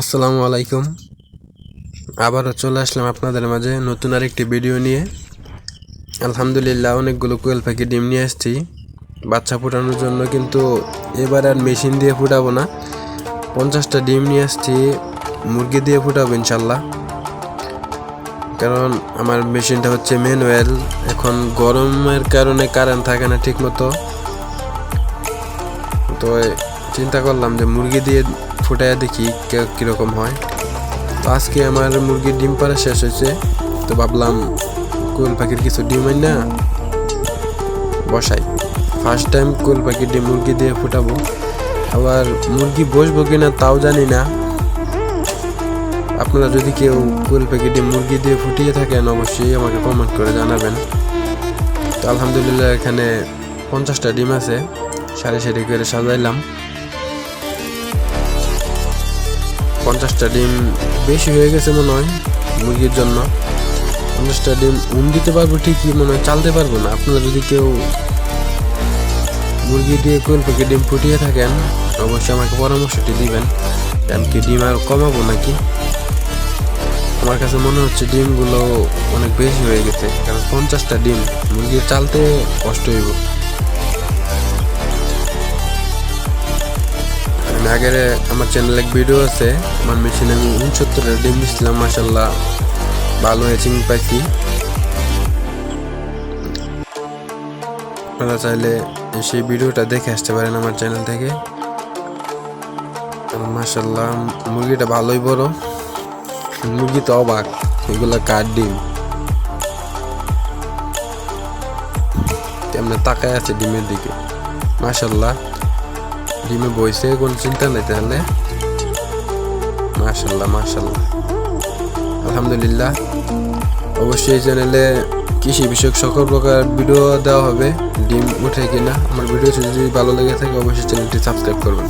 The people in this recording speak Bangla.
আসসালামু আলাইকুম। আবারও চলে আসলাম আপনাদের মাঝে নতুন আরেকটি ভিডিও নিয়ে। আলহামদুলিল্লাহ, অনেকগুলো কোয়েল পাখি ডিম নিয়ে আসছি। বাচ্চা ফোটানোর জন্য কিন্তু এবার আর মেশিন দিয়ে ফুটাবো না। পঞ্চাশটা ডিম নিয়ে আসছি, মুরগি দিয়ে ফুটাবো ইনশাল্লাহ। কারণ আমার মেশিনটা হচ্ছে ম্যানুয়াল, এখন গরমের কারণে কারেন্ট থাকে না ঠিক মতো তো চিন্তা করলাম যে মুরগি দিয়ে ফুটাইয়া দেখি কীরকম হয়। তো আজকে আমার মুরগির ডিম পাড়া শেষ হয়েছে। তো ভাবলাম কোয়েল পাখির কিছু ডিম আই না, বসাই। ফার্স্ট টাইম কোয়েল পাখির ডিম মুরগি দিয়ে ফুটাবো। আবার মুরগি বসবো কিনা তাও জানি না। আপনারা যদি কেউ কোয়েল পাখি ডিম মুরগি দিয়ে ফুটিয়ে থাকেন, অবশ্যই আমাকে কমেন্ট করে জানাবেন। তো আলহামদুলিল্লাহ এখানে পঞ্চাশটা ডিম আছে। সারি সারি করে সাজাইলাম। পঞ্চাশটা ডিম বেশি হয়ে গেছে মনে হয় মুরগির জন্য। পঞ্চাশটা ডিম উম দিতে পারব ঠিকই, মনে হয় চালতে পারব না। আপনারা যদি কেউ মুরগি দিয়ে কোয়েল পাখি ডিম ফুটিয়ে থাকেন, অবশ্যই আমাকে পরামর্শটি দিবেন আমি কি ডিম আর কমাবো নাকি। আমার কাছে মনে হচ্ছে ডিমগুলো অনেক বেশি হয়ে গেছে, কারণ পঞ্চাশটা ডিম মুরগির চালতে কষ্ট হইব। আগের আমার চ্যানেলে এক ভিডিও আছে। আমার মেশিনে আমি উনসত্তরের ডিম দিচ্ছিলাম মাসাল্লাহ ভালো হয়েছে পাখি আপনারা চাইলে সেই ভিডিওটা দেখে আসতে পারেন আমার চ্যানেল থেকে। মাসাল্লাহ মুরগিটা ভালোই বড়। মুরগি তো অবাক, এগুলা কার ডিম? তেমনি তাকায় আছে ডিমের দিকে। মাসাল্লাহ ডিমে বইছে কোনো চিন্তা নাই তাহলে মাশাল্লাহ মাশাল্লাহ আলহামদুলিল্লাহ অবশ্যই এই চ্যানেলে কৃষি বিষয়ক সকল প্রকার ভিডিও দেওয়া হবে। ডিম উঠে কিনা, আমার ভিডিও যদি ভালো লেগে থাকে, অবশ্যই চ্যানেলটি সাবস্ক্রাইব করবেন।